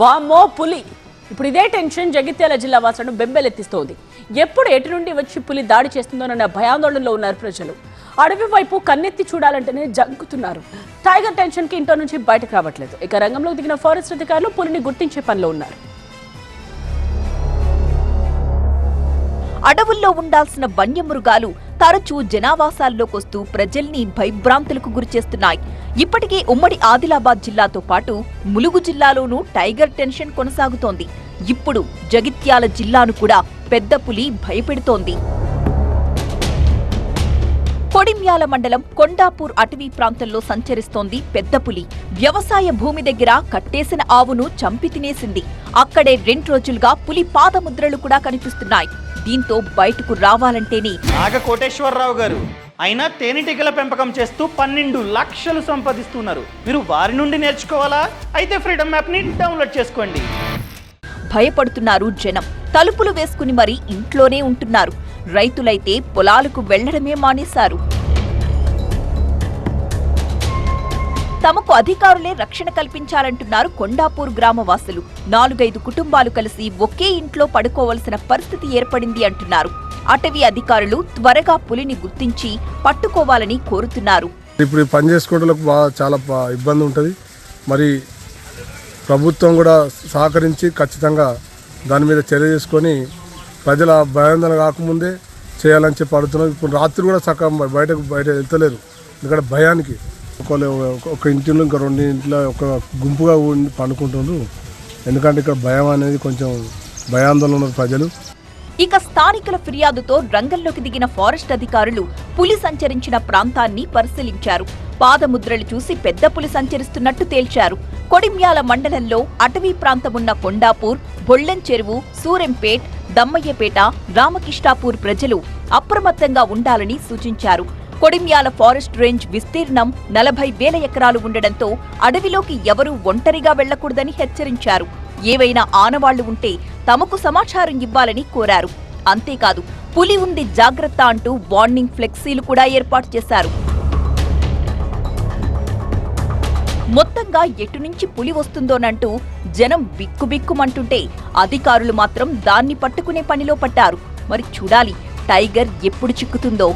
వామో పులి. ఇప్పుడు ఇదే టెన్షన్ జగిత్యాల జిల్లా వాసులను బెంబెలెత్తిస్తోంది. ఎప్పుడు ఎటు నుండి వచ్చి పులి దాడి చేస్తుందోనన్న భయాందోళనలో ఉన్నారు ప్రజలు. అడవి వైపు కన్నెత్తి చూడాలంటేనే జంకుతున్నారు. టైగర్ టెన్షన్కి ఇంట్లో నుంచి బయటకు రావట్లేదు. ఇక రంగంలో దిగిన ఫారెస్ట్ అధికారులు పులిని గుర్తించే పనిలో ఉన్నారు. అడవుల్లో ఉండాల్సిన వన్యమృగాలు తరచూ జనావాసాల్లోకొస్తూ ప్రజల్ని భయభ్రాంతులకు గురిచేస్తున్నాయి ఇప్పటికే ఉమ్మడి ఆదిలాబాద్ జిల్లాతో పాటు ములుగు జిల్లాలోనూ టైగర్ టెన్షన్ కొనసాగుతోంది. ఇప్పుడు జగిత్యాల జిల్లాను కూడా పెద్ద పులి భయపెడుతోంది. కొడిమ్యాల మండలం కొండాపూర్ అటవీ ప్రాంతంలో సంచరిస్తోంది పెద్ద పులి. వ్యవసాయ భూమి దగ్గర కట్టేసిన ఆవును చంపి తినేసింది. అక్కడే రెండు రోజులుగా పులి పాదముద్రలు కూడా కనిపిస్తున్నాయి. దీంతో బయటకు రావాలంటేనే నాగ కోటేశ్వరరావు గారు అయినా తేనెటీగల పెంపకం చేస్తూ పన్నెండు లక్షలు సంపాదిస్తున్నారు. మీరు వారి నుండి నేర్చుకోవాలా? అయితే ఫ్రీడమ్ యాప్ని డౌన్లోడ్ చేసుకోండి. భయపడుతున్నారు జనం. తలుపులు వేసుకుని మరీ ఇంట్లోనే ఉంటున్నారు. రైతులైతే పొలాలకు వెళ్ళడమే మానేశారు. తమకు అధికారులే రక్షణ కల్పించాలంటున్నారు కొండాపూర్ గ్రామవాసులు. నాలుగైదు కుటుంబాలు కలిసి ఒకే ఇంట్లో పడుకోవలసిన పరిస్థితి ఏర్పడింది అంటున్నారు. అటవీ అధికారులు త్వరగా పులిని గుర్తించి పట్టుకోవాలని కోరుతున్నారు. ఇప్పుడు పని చేసుకోవడానికి బాగా చాలా ఇబ్బంది ఉంటుంది. మరి ప్రభుత్వం కూడా సహకరించి ఖచ్చితంగా దాని మీద చర్య చేసుకొని ప్రజల భయాందోళన కాకముందే చేయాలని చెప్పి అడుగుతున్నాం. ఇప్పుడు రాత్రి కూడా సగం బయటకు బయట వెళ్తలేరు ఎందుకంటే భయానికి. ఒకళ్ళు ఒక ఇంటిలో ఇంకా రెండు ఇంట్లో ఒక గుంపుగా ఉండి పండుకుంటుండ్రు. ఎందుకంటే ఇక్కడ భయం అనేది కొంచెం భయాందోళన ఉన్నారు ప్రజలు. ఇక స్థానికుల ఫిర్యాదుతో రంగంలోకి దిగిన ఫారెస్ట్ అధికారులు పులి సంచరించిన ప్రాంతాన్ని పరిశీలించారు. పాదముద్రలు చూసి పెద్ద పులి సంచరిస్తున్నట్టు తేల్చారు. కొడిమ్యాల మండలంలో అటవీ ప్రాంతమున్న కొండాపూర్ బొళ్ళెం చెరువు సూరెంపేట్ దమ్మయ్యపేట రామకిష్టాపూర్ ప్రజలు అప్రమత్తంగా ఉండాలని సూచించారు. కొడిమ్యాల ఫారెస్ట్ రేంజ్ విస్తీర్ణం నలభై వేల ఎకరాలు ఉండడంతో అడవిలోకి ఎవరూ ఒంటరిగా వెళ్ళకూడదని హెచ్చరించారు. ఏవైనా ఆనవాళ్ళు ఉంటే తమకు సమాచారం ఇవ్వాలని కోరారు. అంతేకాదు పులి ఉంది జాగ్రత్త అంటూ వార్నింగ్ ఫ్లెక్సీలు కూడా ఏర్పాటు చేశారు. మొత్తంగా ఎటు నుంచి పులి వస్తుందోనంటూ జనం బిక్కుబిక్కుమంటుంటే అధికారులు మాత్రం దాన్ని పట్టుకునే పనిలో పడ్డారు. మరి చూడాలి టైగర్ ఎప్పుడు చిక్కుతుందో.